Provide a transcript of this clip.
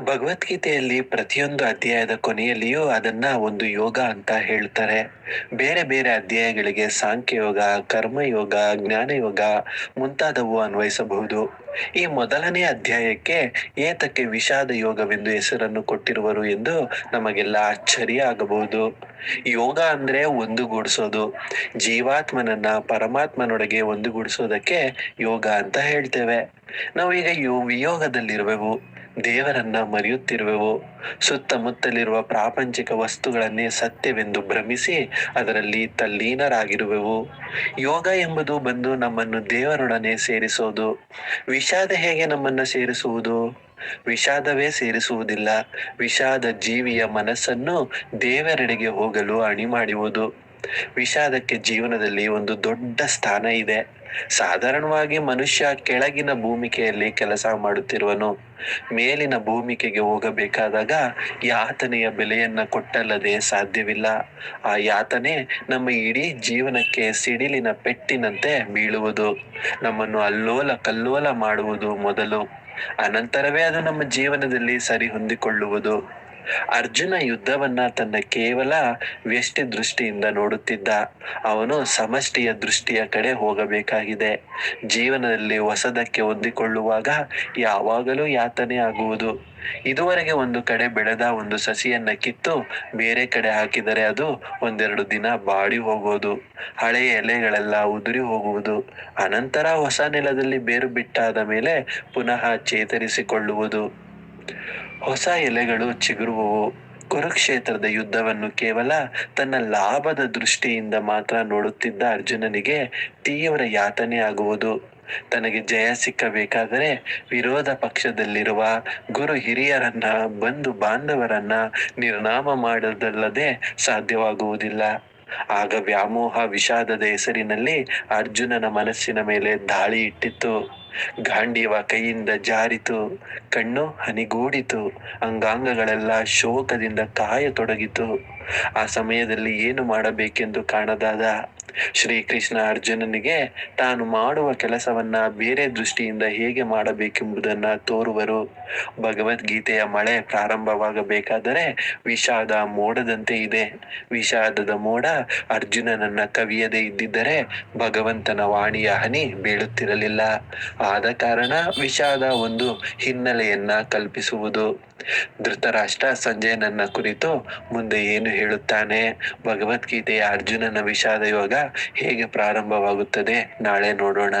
ಭಗವದ್ಗೀತೆಯಲ್ಲಿ ಪ್ರತಿಯೊಂದು ಅಧ್ಯಾಯದ ಕೊನೆಯಲ್ಲಿಯೂ ಅದನ್ನ ಒಂದು ಯೋಗ ಅಂತ ಹೇಳ್ತಾರೆ. ಬೇರೆ ಬೇರೆ ಅಧ್ಯಾಯಗಳಿಗೆ ಸಾಂಖ್ಯಯೋಗ, ಕರ್ಮಯೋಗ, ಜ್ಞಾನಯೋಗ ಮುಂತಾದವು ಅನ್ವಯಿಸಬಹುದು. ಈ ಮೊದಲನೇ ಅಧ್ಯಾಯಕ್ಕೆ ಏತಕ್ಕೆ ವಿಷಾದ ಯೋಗವೆಂದು ಹೆಸರನ್ನು ಕೊಟ್ಟಿರುವರು ಎಂದು ನಮಗೆಲ್ಲ ಆಶ್ಚರ್ಯ ಆಗಬಹುದು. ಯೋಗ ಅಂದ್ರೆ ಒಂದುಗೂಡಿಸೋದು. ಜೀವಾತ್ಮನನ್ನ ಪರಮಾತ್ಮನೊಡಗೆ ಒಂದುಗೂಡಿಸೋದಕ್ಕೆ ಯೋಗ ಅಂತ ಹೇಳ್ತೇವೆ. ನಾವೀಗ ಯೋ, ವಿಯೋಗದಲ್ಲಿರುವೆವು, ದೇವರನ್ನ ಮರೆಯುತ್ತಿರುವೆವು. ಸುತ್ತಮುತ್ತಲಿರುವ ಪ್ರಾಪಂಚಿಕ ವಸ್ತುಗಳನ್ನೇ ಸತ್ಯವೆಂದು ಭ್ರಮಿಸಿ ಅದರಲ್ಲಿ ತಲ್ಲೀನರಾಗಿರುವೆವು. ಯೋಗ ಎಂಬುದು ಬಂದು ನಮ್ಮನ್ನು ದೇವರೊಡನೆ ಸೇರಿಸೋದು. ವಿಷಾದ ಹೇಗೆ ನಮ್ಮನ್ನು ಸೇರಿಸುವುದು? ವಿಷಾದವೇ ಸೇರಿಸುವುದಿಲ್ಲ. ವಿಷಾದ ಜೀವಿಯ ಮನಸ್ಸನ್ನು ದೇವರೆಡೆಗೆ ಹೋಗಲು ಅಣಿ ಮಾಡುವುದು ವಿಷಾದಕ್ಕೆ ಜೀವನದಲ್ಲಿ ಒಂದು ದೊಡ್ಡ ಸ್ಥಾನ ಇದೆ. ಸಾಧಾರಣವಾಗಿ ಮನುಷ್ಯ ಕೆಳಗಿನ ಭೂಮಿಕೆಯಲ್ಲಿ ಕೆಲಸ ಮಾಡುತ್ತಿರುವನು, ಮೇಲಿನ ಭೂಮಿಕೆಗೆ ಹೋಗಬೇಕಾದಾಗ ಯಾತನೆಯ ಬೆಲೆಯನ್ನ ಕೊಟ್ಟಲ್ಲದೆ ಸಾಧ್ಯವಿಲ್ಲ. ಆ ಯಾತನೆ ನಮ್ಮ ಇಡೀ ಜೀವನಕ್ಕೆ ಸಿಡಿಲಿನ ಪೆಟ್ಟಿನಂತೆ ಬೀಳುವುದು. ನಮ್ಮನ್ನು ಅಲ್ಲೋಲ ಕಲ್ಲೋಲ ಮಾಡುವುದು ಮೊದಲು. ಅನಂತರವೇ ಅದು ನಮ್ಮ ಜೀವನದಲ್ಲಿ ಸರಿ ಹೊಂದಿಕೊಳ್ಳುವುದು ಅರ್ಜುನ ಯುದ್ಧವನ್ನ ತನ್ನ ಕೇವಲ ವ್ಯಷ್ಟಿ ದೃಷ್ಟಿಯಿಂದ ನೋಡುತ್ತಿದ್ದ. ಅವನು ಸಮಷ್ಟಿಯ ದೃಷ್ಟಿಯ ಕಡೆ ಹೋಗಬೇಕಾಗಿದೆ. ಜೀವನದಲ್ಲಿ ಹೊಸದಕ್ಕೆ ಹೊಂದಿಕೊಳ್ಳುವಾಗ ಯಾವಾಗಲೂ ಯಾತನೆ ಆಗುವುದು. ಇದುವರೆಗೆ ಒಂದು ಕಡೆ ಬೆಳೆದ ಒಂದು ಸಸಿಯನ್ನ ಕಿತ್ತು ಬೇರೆ ಕಡೆ ಹಾಕಿದರೆ ಅದು ಒಂದೆರಡು ದಿನ ಬಾಡಿ ಹೋಗೋದು. ಹಳೆಯ ಎಲೆಗಳೆಲ್ಲ ಉದುರಿ ಹೋಗುವುದು. ಅನಂತರ ಹೊಸ ನೆಲದಲ್ಲಿ ಬೇರು ಬಿಟ್ಟಾದ ಮೇಲೆ ಪುನಃ ಚೇತರಿಸಿಕೊಳ್ಳುವುದು. ಹೊಸ ಎಲೆಗಳು ಚಿಗುರುವವು. ಕುರುಕ್ಷೇತ್ರದ ಯುದ್ಧವನ್ನು ಕೇವಲ ತನ್ನ ಲಾಭದ ದೃಷ್ಟಿಯಿಂದ ಮಾತ್ರ ನೋಡುತ್ತಿದ್ದ ಅರ್ಜುನನಿಗೆ ತೀವ್ರ ಯಾತನೆ ಆಗುವುದು. ತನಗೆ ಜಯ ಸಿಕ್ಕಬೇಕಾದರೆ ವಿರೋಧ ಪಕ್ಷದಲ್ಲಿರುವ ಗುರು ಹಿರಿಯರನ್ನ, ಬಂಧು ಬಾಂಧವರನ್ನ ನಿರ್ನಾಮ ಮಾಡದಲ್ಲದೆ ಸಾಧ್ಯವಾಗುವುದಿಲ್ಲ. ಆಗ ವ್ಯಾಮೋಹ ವಿಷಾದದ ಹೆಸರಿನಲ್ಲಿ ಅರ್ಜುನನ ಮನಸ್ಸಿನ ಮೇಲೆ ದಾಳಿ ಇಟ್ಟಿತ್ತು. ಗಾಂಡೀವ ಕೈಯಿಂದ ಜಾರಿತು, ಕಣ್ಣು ಹನಿಗೂಡಿತು, ಅಂಗಾಂಗಗಳೆಲ್ಲ ಶೋಕದಿಂದ ಕಾಯತೊಡಗಿತು. ಆ ಸಮಯದಲ್ಲಿ ಏನು ಮಾಡಬೇಕೆಂದು ಕಾಣದಾದ ಶ್ರೀಕೃಷ್ಣ ಅರ್ಜುನನಿಗೆ ತಾನು ಮಾಡುವ ಕೆಲಸವನ್ನ ಬೇರೆ ದೃಷ್ಟಿಯಿಂದ ಹೇಗೆ ಮಾಡಬೇಕೆಂಬುದನ್ನ ತೋರುವರು. ಭಗವದ್ಗೀತೆಯ ಮಳೆ ಪ್ರಾರಂಭವಾಗಬೇಕಾದರೆ ವಿಷಾದ ಮೋಡದಂತೆ ಇದೆ. ವಿಷಾದದ ಮೋಡ ಅರ್ಜುನನನ್ನ ಕವಿಯದೆ ಇದ್ದಿದ್ದರೆ ಭಗವಂತನ ವಾಣಿಯ ಹನಿ ಬೀಳುತ್ತಿರಲಿಲ್ಲ. ಆದ ಕಾರಣ ವಿಷಾದ ಒಂದು ಹಿನ್ನೆಲೆಯನ್ನ ಕಲ್ಪಿಸುವುದು. ಧೃತರಾಷ್ಟ್ರ ಸಂಜಯನನ್ನ ಕುರಿತು ಮುಂದೆ ಏನು ಹೇಳುತ್ತಾನೆ? ಭಗವದ್ಗೀತೆಯ ಅರ್ಜುನನ ವಿಷಾದ ಯೋಗ ಹೇಗೆ ಪ್ರಾರಂಭವಾಗುತ್ತದೆ? ನಾಳೆ ನೋಡೋಣ.